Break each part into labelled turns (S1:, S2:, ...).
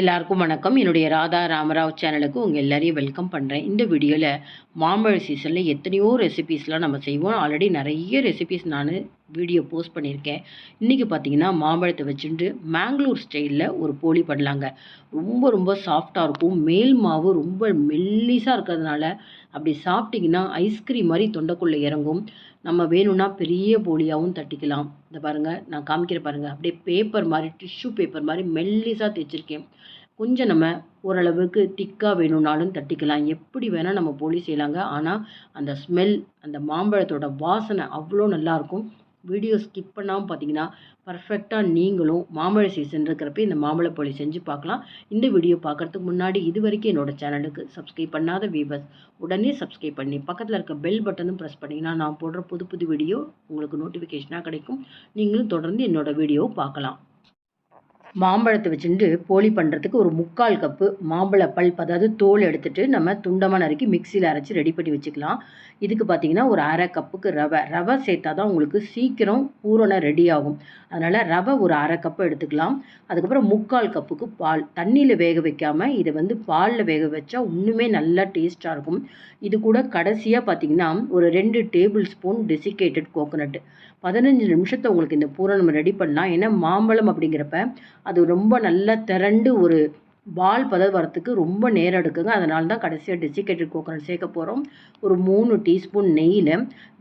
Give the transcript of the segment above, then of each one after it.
S1: எல்லாருக்கும் வணக்கம். என்னுடைய ராதா ராமராவ் சேனலுக்கு உங்கள் எல்லாரையும் வெல்கம் பண்ணுறேன் இந்த வீடியோவில் மாம்பழ சீசனில் எத்தனையோ ரெசிபீஸ்லாம் நம்ம செய்வோம். ஆல்ரெடி நிறைய ரெசிபீஸ் நான் வீடியோ போஸ்ட் பண்ணியிருக்கேன். இன்றைக்கி பார்த்தீங்கன்னா மாம்பழத்தை வச்சுட்டு மேங்களூர் ஸ்டைலில் ஒரு போலி பண்ணலாங்க. ரொம்ப ரொம்ப சாஃப்டாக இருக்கும். மேல் மாவு ரொம்ப மெல்லிஸாக இருக்கிறதுனால அப்படி சாப்பிட்டிங்கன்னா ஐஸ்கிரீம் மாதிரி தொண்டைக்குள்ளே இறங்கும். நம்ம வேணும்னா பெரிய போலியாகவும் தட்டிக்கலாம். இந்த பாருங்கள் நான் காமிக்கிற பாருங்கள் அப்படியே பேப்பர் மாதிரி டிஷ்யூ பேப்பர் மாதிரி மெல்லிஸாக தைச்சிருக்கேன் கொஞ்சம் நம்ம ஓரளவுக்கு திக்காக வேணும்னாலும் தட்டிக்கலாம். எப்படி வேணால் நம்ம போலி செய்யலாங்க. ஆனால் அந்த ஸ்மெல் அந்த மாம்பழத்தோட வாசனை அவ்வளோ நல்லாயிருக்கும் வீடியோ ஸ்கிப் பண்ணாமல் பார்த்தீங்கன்னா பர்ஃபெக்டாக நீங்களும் மாம்பழ சீசன் இருக்கிறப்ப இந்த மாம்பழ செஞ்சு பார்க்கலாம் இந்த வீடியோ பார்க்குறதுக்கு முன்னாடி இது வரைக்கும் என்னோடய சேனலுக்கு சப்ஸ்கிரைப் பண்ணாத வீவர்ஸ் உடனே சப்ஸ்கிரைப் பண்ணி பக்கத்தில் இருக்க பெல் பட்டனும் ப்ரெஸ் பண்ணிங்கன்னா நான் போடுற புது புது வீடியோ உங்களுக்கு நோட்டிஃபிகேஷனாக கிடைக்கும். நீங்களும் தொடர்ந்து என்னோடய வீடியோவை பார்க்கலாம் மாம்பழத்தை வச்சுட்டு போலி பண்ணுறதுக்கு ஒரு முக்கால் கப்பு மாம்பழ பல்ப் அதாவது தோல் எடுத்துகிட்டு நம்ம துண்டமாக நறுக்கி மிக்சியில் அரைச்சி ரெடி பண்ணி வச்சுக்கலாம். இதுக்கு பார்த்திங்கன்னா ஒரு அரை கப்புக்கு ரவை. ரவை சேர்த்தா தான் உங்களுக்கு சீக்கிரம் பூரணம் ரெடி ஆகும். அதனால் ரவை ஒரு அரை கப்பு எடுத்துக்கலாம். அதுக்கப்புறம் முக்கால் கப்புக்கு பால். தண்ணியில் வேக வைக்காமல் இதை வந்து பாலில் வேக வச்சா இன்னுமே நல்லா டேஸ்ட்டாக இருக்கும். இது கூட கடைசியாக பார்த்திங்கன்னா ஒரு ரெண்டு டேபிள் ஸ்பூன் டெசிகேட்டட் கோகோனட் பதினஞ்சு நிமிஷத்தை உங்களுக்கு இந்த பூரணம் ரெடி பண்ணலாம். ஏன்னா மாம்பழம் அப்படிங்கிறப்ப அது ரொம்ப நல்லா திரண்டு ஒரு பால் பதம் வரத்துக்கு ரொம்ப நேரம் எடுக்குங்க. அதனால தான் கடைசியாக டெசிகேட்டட் கோகோனட் சேர்க்க போகிறோம் ஒரு மூணு டீஸ்பூன் நெய்யில்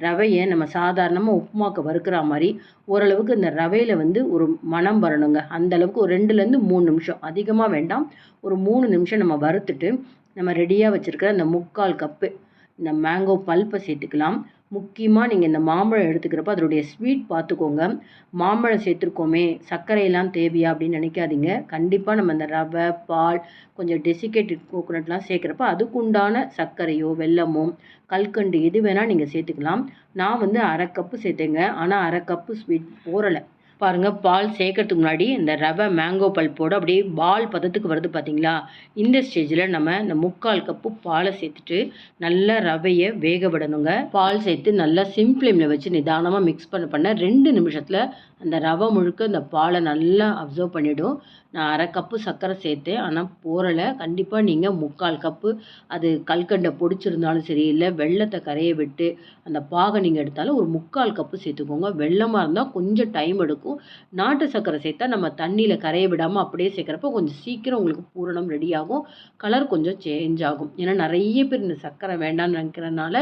S1: ரவையை நம்ம சாதாரணமாக உப்புமாக்க வறுக்கிற மாதிரி ஓரளவுக்கு இந்த ரவையில் வந்து ஒரு மனம் வரணுங்க. அந்தளவுக்கு ஒரு ரெண்டுலேருந்து மூணு நிமிஷம். அதிகமாக வேண்டாம். ஒரு மூணு நிமிஷம் நம்ம வறுத்துட்டு நம்ம ரெடியாக வச்சுருக்கிற அந்த முக்கால் கப்பு இந்த மேங்கோ பல்ப்பை சேர்த்துக்கலாம். முக்கியமாக நீங்கள் இந்த மாம்பழம் எடுத்துக்கிறப்ப அதனுடைய ஸ்வீட் பார்த்துக்கோங்க மாம்பழம் சேர்த்துருக்கோமே சர்க்கரையெல்லாம் தேவையா அப்படின்னு நினைக்காதீங்க. கண்டிப்பாக நம்ம இந்த ரவை பால் கொஞ்சம் டெசிகேட்டட் கோகோனட்லாம் சேர்க்குறப்ப அதுக்குண்டான சர்க்கரையோ வெல்லமோ கல்கண்டு எது வேணால் நீங்கள் சேர்த்துக்கலாம். நான் வந்து அரை கப்பு சேர்த்தேங்க. ஆனால் அரை கப்பு ஸ்வீட் போரலை பாருங்கள் பால் சேர்க்கறதுக்கு முன்னாடி இந்த ரவை மேங்கோ பல்ப்போடு அப்படியே பால் பதத்துக்கு வருது பார்த்தீங்களா இந்த ஸ்டேஜில் நம்ம இந்த முக்கால் கப்பு பாலை சேர்த்துட்டு நல்லா ரவையை வேக விடணுங்க. பால் சேர்த்து நல்லா சிம் ஃப்ளேமில் வச்சு நிதானமாக மிக்ஸ் பண்ண பண்ண ரெண்டு நிமிஷத்தில் அந்த ரவை முழுக்க இந்த பாலை நல்லா அப்சர்வ் பண்ணிவிடும் நான் அரை கப்பு சர்க்கரை சேர்த்தேன். ஆனால் போரலை கண்டிப்பாக நீங்கள் முக்கால் கப்பு அது கல்கண்டை பொடிச்சிருந்தாலும் சரி இல்லை வெள்ளத்தை கரைய விட்டு அந்த பாகை நீங்கள் எடுத்தாலும் ஒரு முக்கால் கப்பு சேர்த்துக்கோங்க. வெள்ளமாக இருந்தால் கொஞ்சம் டைம் எடுக்கும். நாட்டு சர்க்கரை சேர்த்தா நம்ம தண்ணியில் கரைய விடாமல் அப்படியே சேர்க்குறப்ப கொஞ்சம் சீக்கிரம் உங்களுக்கு பூரணம் ரெடி ஆகும். கலர் கொஞ்சம் சேஞ்ச் ஆகும். ஏன்னா நிறைய பேர் இந்த சர்க்கரை வேண்டாம்னு நினைக்கிறனால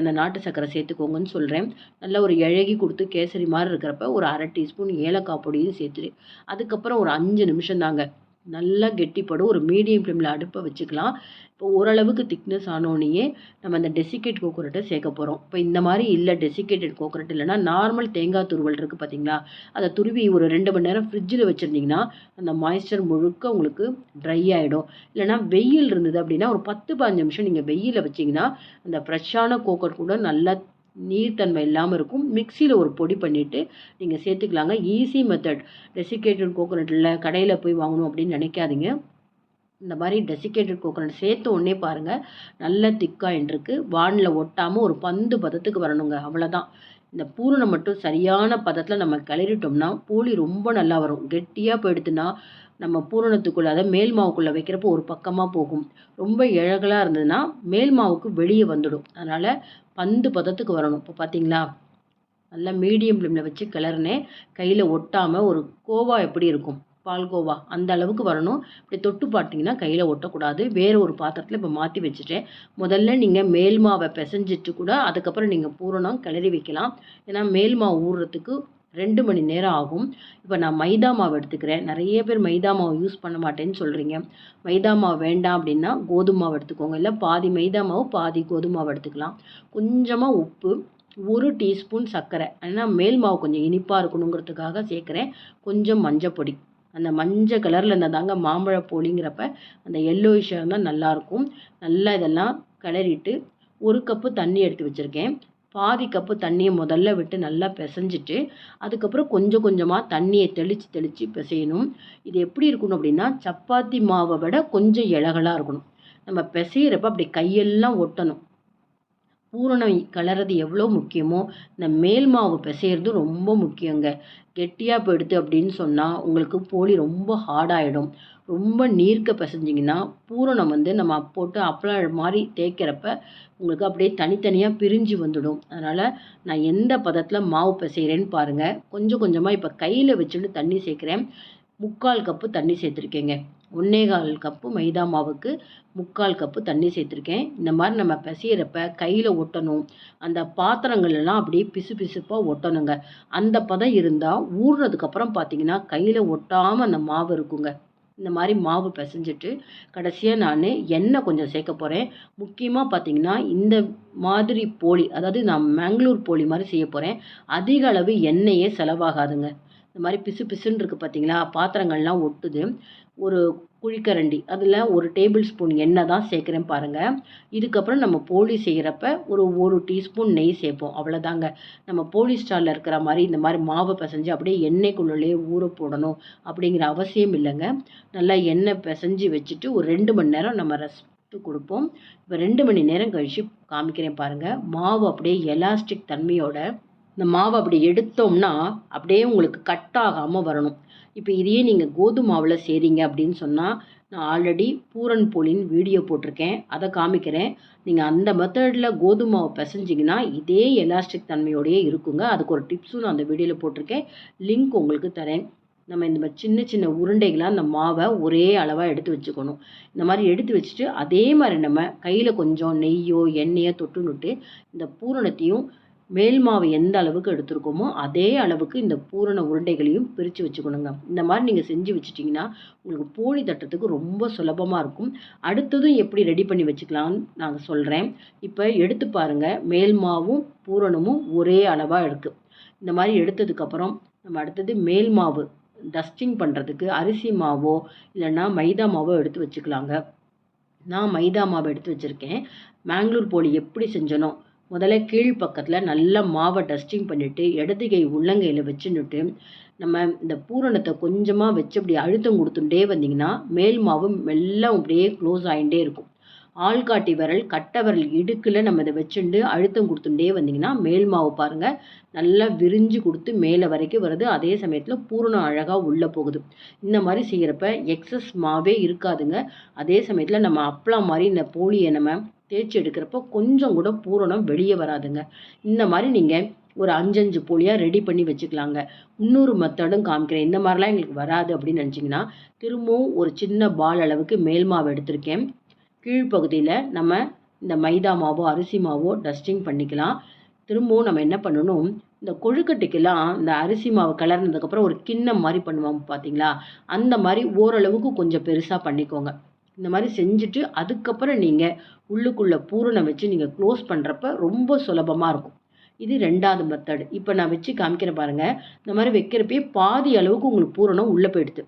S1: அந்த நாட்டு சர்க்கரை சேர்த்துக்கோங்கன்னு சொல்கிறேன் நல்லா ஒரு இழகி கொடுத்து கேசரி மாதிரி இருக்கிறப்ப ஒரு அரை டீஸ்பூன் ஏலக்காய் பொடியும் சேர்த்துரு அதுக்கப்புறம் ஒரு அஞ்சு நிமிஷம் தாங்க. நல்லா கெட்டிப்படும் ஒரு மீடியம் ஃப்ளேமில் அடுப்பை வச்சுக்கலாம். இப்போ ஓரளவுக்கு திக்னஸ் ஆனோடனே நம்ம அந்த டெசிகேட் கோக்கரட்டை சேர்க்க போகிறோம் இப்போ இந்த மாதிரி இல்லை டெசிகேட்டட் கோக்கரட் இல்லைனா நார்மல் தேங்காய் துருவல் இருக்குது பார்த்தீங்களா? அதை துருவி ஒரு ரெண்டு மணி நேரம் ஃப்ரிட்ஜில் வச்சுருந்தீங்கன்னா அந்த மாய்ஸ்டர் முழுக்க உங்களுக்கு ட்ரை ஆகிடும் இல்லைனா வெயில் இருந்தது அப்படின்னா ஒரு பத்து பதினஞ்சு நிமிஷம் நீங்கள் வெயிலில் வச்சிங்கன்னா அந்த ஃப்ரெஷ்ஷான கோக்கரட் கூட நல்லா நீர்த்தன்மை இல்லாமல் இருக்கும். மிக்சியில் ஒரு பொடி பண்ணிவிட்டு நீங்கள் சேர்த்துக்கலாங்க. ஈஸி மெத்தட் டெசிகேட்டட் கோகோனட்டில் கடையில் போய் வாங்கணும் அப்படின்னு நினைக்காதீங்க. இந்த மாதிரி டெசிகேட்டட் கோகோனட் சேர்த்த உடனே பாருங்கள் நல்ல திக்காயின்ட்டுருக்கு வானில் ஒட்டாமல் ஒரு பந்து பதத்துக்கு வரணுங்க. அவ்வளோதான் இந்த பூரணம் மட்டும் சரியான பதத்தில் நம்ம கிளறிட்டோம்னா பூளி ரொம்ப நல்லா வரும். கெட்டியாக போயிடுத்துன்னா நம்ம பூரணத்துக்குள்ளே அதை மேல் மாவுக்குள்ளே வைக்கிறப்போ ஒரு பக்கமாக போகும். ரொம்ப இழகலாக இருந்ததுன்னா மேல் மாவுக்கு வெளியே வந்துடும். அதனால் பந்து பதத்துக்கு வரணும். இப்போ பார்த்தீங்களா நல்லா மீடியம் ஃப்ளேமில் வச்சு கிளறினேன் கையில் ஒட்டாமல் ஒரு கோவா எப்படி இருக்கும்? பால்கோவா அந்த அளவுக்கு வரணும். இப்படி தொட்டு பார்த்தீங்கன்னா கையில் ஒட்டக்கூடாது. வேறு ஒரு பாத்திரத்தில் இப்போ மாற்றி வச்சுட்டேன். முதல்ல நீங்கள் மேல் மாவை பிசைஞ்சிட்டு கூட அதுக்கப்புறம் நீங்கள் பூரணம் கிளறி வைக்கலாம். ஏன்னா மேல் மாவு ஊறுறதுக்கு ரெண்டு மணி நேரம் ஆகும். இப்போ நான் மைதா மாவு எடுத்துக்கிறேன். நிறைய பேர் மைதா மாவு யூஸ் பண்ண மாட்டேன்னு சொல்கிறீங்க மைதா மாவு வேண்டாம் அப்படின்னா கோதுமை மாவு எடுத்துக்கோங்க. இல்லை பாதி மைதா மாவு பாதி கோதுமை மாவு எடுத்துக்கலாம். கொஞ்சமாக உப்பு ஒரு டீஸ்பூன் சர்க்கரை. ஏன்னா மேல் மாவு கொஞ்சம் இனிப்பாக இருக்கணுங்கிறதுக்காக சேர்க்குறேன். கொஞ்சம் மஞ்சப்பொடி அந்த மஞ்சள் கலரில் இருந்தால் தாங்க மாம்பழ போலிங்கிறப்ப அந்த எல்லோயிஷன் தான் நல்லாயிருக்கும் நல்லா இதெல்லாம் கிளறிட்டு ஒரு கப்பு தண்ணி எடுத்து வச்சுருக்கேன். பாதி கப்பு தண்ணியை முதல்ல விட்டு நல்லா பிசைஞ்சிட்டு அதுக்கப்புறம் கொஞ்சம் கொஞ்சமாக தண்ணியை தெளித்து தெளித்து பிசையணும். இது எப்படி இருக்கணும் அப்படின்னா சப்பாத்தி மாவை விட கொஞ்சம் இலகலாக இருக்கணும். நம்ம பிசையிறப்ப அப்படி கையெல்லாம் ஒட்டணும். பூரணம் கலர்றது எவ்வளோ முக்கியமோ இந்த மேல் மாவு பிசையிறது ரொம்ப முக்கியங்க. கெட்டியாக போயிடுது அப்படின்னு சொன்னால் உங்களுக்கு போலி ரொம்ப ஹார்டாகிடும் ரொம்ப நீர்க்க பிசைஞ்சிங்கன்னா பூரணம் வந்து நம்ம போட்டு அப்பளம் மாதிரி தேய்க்கிறப்ப உங்களுக்கு அப்படியே தனித்தனியாக பிரிஞ்சு வந்துடும். அதனால் நான் எந்த பதத்தில் மாவு பிசைகிறேன்னு பாருங்கள் கொஞ்சம் கொஞ்சமாக இப்போ கையில் வச்சுட்டு தண்ணி சேர்க்குறேன். முக்கால் கப்பு தண்ணி சேர்த்துருக்கேங்க. ஒன்றே கால் கப்பு மைதா மாவுக்கு முக்கால் கப்பு தண்ணி சேர்த்துருக்கேன். இந்த மாதிரி நம்ம பிசையிறப்ப கையில் ஒட்டணும். அந்த பாத்திரங்கள்லாம் அப்படியே பிசு பிசுப்பாக ஒட்டணுங்க. அந்த பதம் இருந்தால் ஊறுனதுக்கப்புறம் பார்த்தீங்கன்னா கையில் ஒட்டாமல் அந்த மாவு இருக்குங்க. இந்த மாதிரி மாவு பிசைஞ்சிட்டு கடைசியாக நான் எண்ணெய் கொஞ்சம் சேர்க்க போகிறேன் முக்கியமாக பார்த்தீங்கன்னா இந்த மாதிரி போலி அதாவது நான் மேங்களூர் போலி மாதிரி செய்ய போகிறேன் அதிக அளவு எண்ணெயே செலவாகாதுங்க. இந்த மாதிரி பிசு பிசுன்னு இருக்குது பார்த்தீங்களா பாத்திரங்கள்லாம் ஒட்டுது. ஒரு குழிக்கரண்டி. அதில் ஒரு டேபிள் ஸ்பூன் எண்ணெய் தான் சேர்க்குறேன் பாருங்கள் இதுக்கப்புறம் நம்ம போலி செய்கிறப்ப ஒரு ஒரு டீஸ்பூன் நெய் சேர்ப்போம். அவ்வளோதாங்க. நம்ம போலி ஸ்டாலில் இருக்கிற மாதிரி இந்த மாதிரி மாவு பிசைஞ்சு அப்படியே எண்ணெய்க்குள்ளே ஊற போடணும் அப்படிங்கிற அவசியம் இல்லைங்க. நல்லா எண்ணெய் பிசைஞ்சு வச்சுட்டு ஒரு ரெண்டு மணி நேரம் நம்ம ரெஸ்ட் கொடுப்போம். இப்போ ரெண்டு மணி நேரம் கழித்து காமிக்கிறேன் பாருங்கள் மாவு அப்படியே எலாஸ்டிக் தன்மையோட இந்த மாவை அப்படி எடுத்தோம்னா அப்படியே உங்களுக்கு கட் ஆகாமல் வரணும். இப்போ இதையே நீங்கள் கோதுமை மாவில் செய்கிறீங்க அப்படின்னு சொன்னால் நான் ஆல்ரெடி பூரன் போலின்னு வீடியோ போட்டிருக்கேன். அதை காமிக்கிறேன். நீங்கள் அந்த மெத்தடில் கோதுமை மாவு பிசைஞ்சிங்கன்னா இதே எலாஸ்டிக் தன்மையோடையே இருக்குங்க. அதுக்கு ஒரு டிப்ஸும் நான் அந்த வீடியோவில் போட்டிருக்கேன். லிங்க் உங்களுக்கு தரேன். நம்ம இந்த மாதிரி சின்ன சின்ன உருண்டைகளாக அந்த மாவை ஒரே அளவாக எடுத்து வச்சுக்கணும். இந்த மாதிரி எடுத்து வச்சுட்டு அதே மாதிரி நம்ம கையில் கொஞ்சம் நெய்யோ எண்ணெயோ தொட்டுனுட்டு இந்த பூரணத்தையும் மேல் மாவு எந்த அளவுக்கு எடுத்துருக்கோமோ அதே அளவுக்கு இந்த பூரண உருண்டைகளையும் பிரித்து வச்சுக்கணுங்க. இந்த மாதிரி நீங்கள் செஞ்சு வச்சுட்டிங்கன்னா உங்களுக்கு போலி தட்டுறதுக்கு ரொம்ப சுலபமாக இருக்கும். அடுத்ததும் எப்படி ரெடி பண்ணி வச்சுக்கலாம்னு நாங்கள் சொல்கிறேன் இப்போ எடுத்து பாருங்கள் மேல் மாவும் பூரணமும் ஒரே அளவாக இருக்குது இந்த மாதிரி எடுத்ததுக்கப்புறம் நம்ம அடுத்தது மேல் மாவு டஸ்டிங் பண்ணுறதுக்கு அரிசி மாவோ இல்லைன்னா மைதா மாவோ எடுத்து வச்சுக்கலாங்க. நான் மைதா மாவு எடுத்து வச்சுருக்கேன். மேங்களூர் போலி எப்படி செஞ்சனோ முதல்ல கீழ் பக்கத்தில் நல்லா மாவை டஸ்டிங் பண்ணிவிட்டு இடது கை உள்ளங்கையில் வச்சுன்னுட்டு நம்ம இந்த பூரணத்தை கொஞ்சமாக வச்சு அப்படி அழுத்தம் கொடுத்துட்டே வந்தீங்கன்னா மேல் மாவு மெல்ல அப்படியே க்ளோஸ் ஆகிட்டே இருக்கும். ஆள்காட்டி விரல் கட்டை விரல் இடுக்கில் நம்ம இதை வச்சுட்டு அழுத்தம் கொடுத்துட்டே வந்தீங்கன்னா மேல் மாவு பாருங்கள் நல்லா விரிஞ்சு கொடுத்து மேலே வரைக்கும் வருது. அதே சமயத்தில் பூரணம் அழகாக உள்ளே போகுது. இந்த மாதிரி செய்கிறப்ப எக்ஸஸ் மாவே இருக்காதுங்க. அதே சமயத்தில் நம்ம அப்பளம் மாதிரி இந்த போலியை நம்ம தேய்ச்சி எடுக்கிறப்போ கொஞ்சம் கூட பூரணம் வெளியே வராதுங்க. இந்த மாதிரி நீங்கள் ஒரு அஞ்சஞ்சு போலியாக ரெடி பண்ணி வச்சுக்கலாங்க. இன்னொரு மெத்தடும் காமிக்கிறேன். இந்த மாதிரிலாம் எங்களுக்கு வராது அப்படின்னு நினச்சிங்கன்னா திரும்பவும் ஒரு சின்ன பால் அளவுக்கு மேல் மாவு எடுத்திருக்கேன். கீழ்ப்பகுதியில் நம்ம இந்த மைதா மாவோ அரிசி மாவோ டஸ்டிங் பண்ணிக்கலாம். திரும்பவும் நம்ம என்ன பண்ணணும்? இந்த கொழுக்கட்டைக்கெல்லாம் இந்த அரிசி மாவு கலர்னதுக்கப்புறம் ஒரு கிண்ணம் மாதிரி பண்ணுவாங்க பார்த்தீங்களா அந்த மாதிரி ஓரளவுக்கு கொஞ்சம் பெருசாக பண்ணிக்கோங்க. இந்த மாதிரி செஞ்சுட்டு அதுக்கப்புறம் நீங்கள் உள்ளுக்குள்ளே பூரணம் வச்சு நீங்கள் க்ளோஸ் பண்ணுறப்ப ரொம்ப சுலபமாக இருக்கும். இது ரெண்டாவது மெத்தடு இப்போ நான் வச்சு காமிக்கிறேன் பாருங்கள் இந்த மாதிரி வைக்கிறப்பே பாதி அளவுக்கு உங்களுக்கு பூரணம் உள்ளே போயிடுது.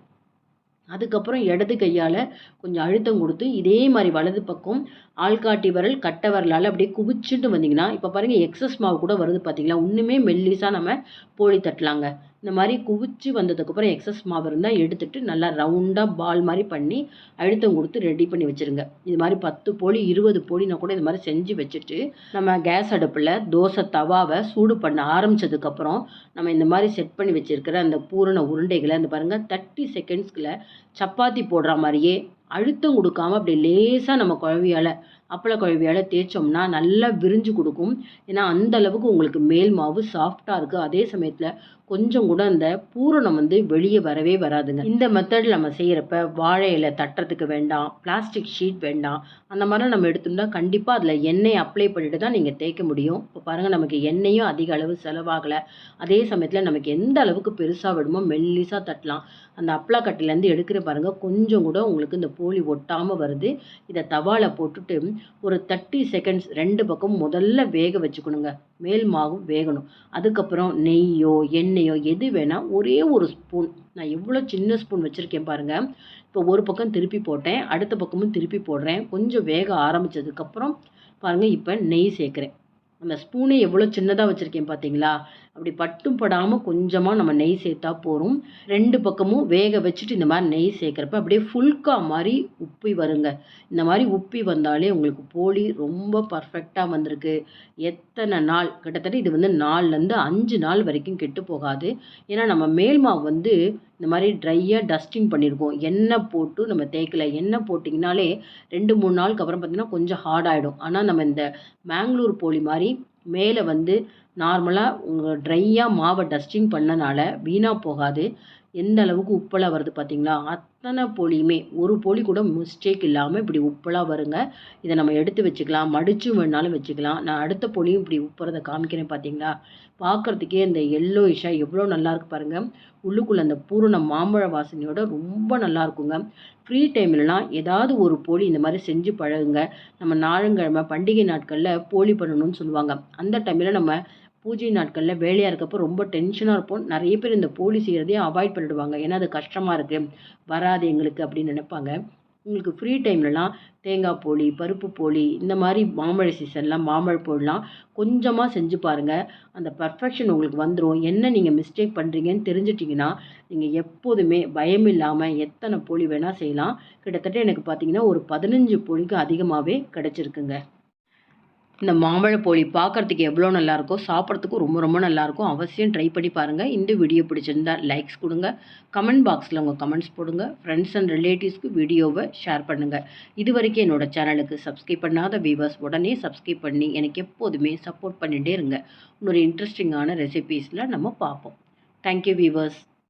S1: அதுக்கப்புறம் இடது கையால் கொஞ்சம் அழுத்தம் கொடுத்து இதே மாதிரி வலது பக்கம் ஆள்காட்டி விரல் கட்டை விரலால் அப்படியே குவிச்சுட்டு வந்தீங்கன்னா இப்போ பாருங்கள் எக்ஸஸ் மாவு கூட வருது பார்த்தீங்களா இன்னுமே மெல்லிஸாக நம்ம போலி தட்டலாங்க. இந்த மாதிரி குவிச்சு வந்ததுக்கப்புறம் எக்ஸஸ் மாவு இருந்தால் எடுத்துட்டு நல்லா ரவுண்டாக பால் மாதிரி பண்ணி அழுத்தம் கொடுத்து ரெடி பண்ணி வச்சுருங்க. இது மாதிரி பத்து போலி இருபது போலினா கூட இது மாதிரி செஞ்சு வச்சுட்டு நம்ம கேஸ் அடுப்பில் தோசை தவாவை சூடு பண்ண ஆரம்பித்ததுக்கப்புறம் நம்ம இந்த மாதிரி செட் பண்ணி வச்சுருக்கிற அந்த பூரண உருண்டைகளை அந்த பாருங்கள் தேர்ட்டி செகண்ட்ஸ்க்குள்ள சப்பாத்தி போடுற மாதிரியே அழுத்தம் கொடுக்காம அப்படி லேசாக நம்ம குழவியால் அப்பள குழவியால் தேய்ச்சோம்னா நல்லா விரிஞ்சு கொடுக்கும். ஏன்னா அந்த அளவுக்கு உங்களுக்கு மேல் மாவு சாஃப்டாக இருக்குது அதே சமயத்தில் கொஞ்சம் கூட அந்த பூரணம் வந்து வெளியே வரவே வராதுங்க. இந்த மெத்தடில் நம்ம செய்கிறப்ப வாழை இலை தட்டுறதுக்கு வேண்டாம் பிளாஸ்டிக் ஷீட் வேண்டாம். அந்த மாதிரிலாம் நம்ம எடுத்தோம்னா கண்டிப்பாக அதில் எண்ணெய் அப்ளை பண்ணிட்டு தான் நீங்கள் தேய்க்க முடியும். இப்போ பாருங்கள் நமக்கு எண்ணெயும் அதிக அளவு செலவாகலை. அதே சமயத்தில் நமக்கு எந்த அளவுக்கு பெருசாக விடுமோ மெல்லிசாக தட்டலாம். அந்த அப்பளக்கட்டிலேருந்து எடுக்கிற பாருங்கள் கொஞ்சம் கூட உங்களுக்கு இந்த போலி ஒட்டாமல் வருது. இதை தவாவில் போட்டுட்டு ஒரு தேர்ட்டி செகண்ட்ஸ் ரெண்டு பக்கம் முதல்ல வேக வச்சுக்கணுங்க. மேல் மாவு வேகணும். அதுக்கப்புறம் நெய்யோ எண்ணெயோ எது வேணால் ஒரே ஒரு ஸ்பூன் நான் எவ்வளோ சின்ன ஸ்பூன் வச்சுருக்கேன் பாருங்கள் இப்போ ஒரு பக்கம் திருப்பி போட்டேன். அடுத்த பக்கமும் திருப்பி போடுறேன். கொஞ்சம் வேக ஆரம்பித்ததுக்கப்புறம் பாருங்கள் இப்போ நெய் சேர்க்குறேன். அந்த ஸ்பூனே எவ்வளோ சின்னதாக வச்சுருக்கேன் பார்த்தீங்களா அப்படி பட்டும் படாமல் கொஞ்சமாக நம்ம நெய் சேர்த்தா போதும். ரெண்டு பக்கமும் வேக வச்சுட்டு இந்த மாதிரி நெய் சேர்க்குறப்ப அப்படியே ஃபுல்கா மாதிரி உப்பி வருங்க. இந்த மாதிரி உப்பி வந்தாலே உங்களுக்கு போலி ரொம்ப பர்ஃபெக்டாக வந்திருக்கு. எத்தனை நாள்? கிட்டத்தட்ட இது வந்து நாலுலேருந்து அஞ்சு நாள் வரைக்கும் கெட்டு போகாது. ஏன்னா நம்ம மேல் மாவு வந்து இந்த மாதிரி ட்ரையாக டஸ்டிங் பண்ணியிருக்கோம் எண்ணெய் போட்டு நம்ம தேய்க்கல. எண்ணெய் போட்டிங்கனாலே ரெண்டு மூணு நாளுக்கு அப்புறம் பார்த்திங்கன்னா கொஞ்சம் ஹார்ட் ஆகிடும் ஆனால் நம்ம இந்த மேங்களூர் போலி மாதிரி மேலே வந்து நார்மலாக உங்கள் ட்ரையாக மாவை டஸ்டிங் பண்ணனால வீணாக போகாது. எந்த அளவுக்கு உப்பெல்லாம் வருது பார்த்தீங்களா அத்தனை போலியுமே. ஒரு பொலி கூட மிஸ்டேக் இல்லாமல் இப்படி உப்பெல்லாம் வருங்க. இதை நம்ம எடுத்து வச்சுக்கலாம். மடித்து வேணாலும் வச்சுக்கலாம். நான் அடுத்த போலியும் இப்படி உப்புறதை காமிக்கிறேன் பார்த்தீங்களா பார்க்குறதுக்கே இந்த எல்லோ இஷா எவ்வளோ நல்லாயிருக்கு பாருங்கள் உள்ளுக்குள்ளே அந்த பூரண மாம்பழ வாசனையோட ரொம்ப நல்லா இருக்குங்க. ஃப்ரீ டைம்லலாம் ஏதாவது ஒரு போலி இந்த மாதிரி செஞ்சு பழகுங்க. நம்ம நாளுங்கிழமை பண்டிகை நாட்களில் போலி பண்ணணும்னு சொல்லுவாங்க. அந்த டைமில் நம்ம பூஜை நாட்களில் வேலையாக இருக்கப்போ ரொம்ப டென்ஷனாக இருப்போம். நிறைய பேர் இந்த போலி செய்கிறதையே அவாய்ட் பண்ணிடுவாங்க. ஏன்னா அது கஷ்டமாக இருக்குது வராது எங்களுக்கு அப்படின்னு நினைப்பாங்க. உங்களுக்கு ஃப்ரீ டைம்லலாம் தேங்காய் போலி பருப்பு போலி இந்த மாதிரி மாம்பழ சீசன்லாம் மாம்பழ போலிலாம் கொஞ்சமாக செஞ்சு பாருங்கள் அந்த பர்ஃபெக்ஷன் உங்களுக்கு வந்துடும் என்ன நீங்கள் மிஸ்டேக் பண்ணுறீங்கன்னு தெரிஞ்சிட்டிங்கன்னா நீங்கள் எப்போதுமே பயம் இல்லாமல் எத்தனை போலி வேணால் செய்யலாம். கிட்டத்தட்ட எனக்கு பார்த்தீங்கன்னா ஒரு பதினஞ்சு போலிக்கு அதிகமாகவே கிடச்சிருக்குங்க. இந்த மாம்பழ போலி பார்க்குறதுக்கு எவ்வளோ நல்லாயிருக்கோ சாப்பிட்றதுக்கும் ரொம்ப ரொம்ப நல்லாயிருக்கும் அவசியம் ட்ரை பண்ணி பாருங்கள் இந்த வீடியோ பிடிச்சிருந்தா லைக்ஸ் கொடுங்க. கமெண்ட் பாக்ஸில் உங்கள் கமெண்ட்ஸ் போடுங்க. ஃப்ரெண்ட்ஸ் அண்ட் ரிலேட்டிவ்ஸ்க்கு வீடியோவை ஷேர் பண்ணுங்கள் இது வரைக்கும் என்னோடய சேனலுக்கு சப்ஸ்கிரைப் பண்ணாத வியூவர்ஸ் உடனே சப்ஸ்கிரைப் பண்ணி எனக்கு எப்போதுமே சப்போர்ட் பண்ணிகிட்டே இருங்க. இன்னொரு இன்ட்ரெஸ்டிங்கான ரெசிபீஸில் நம்ம பார்ப்போம். Thank you viewers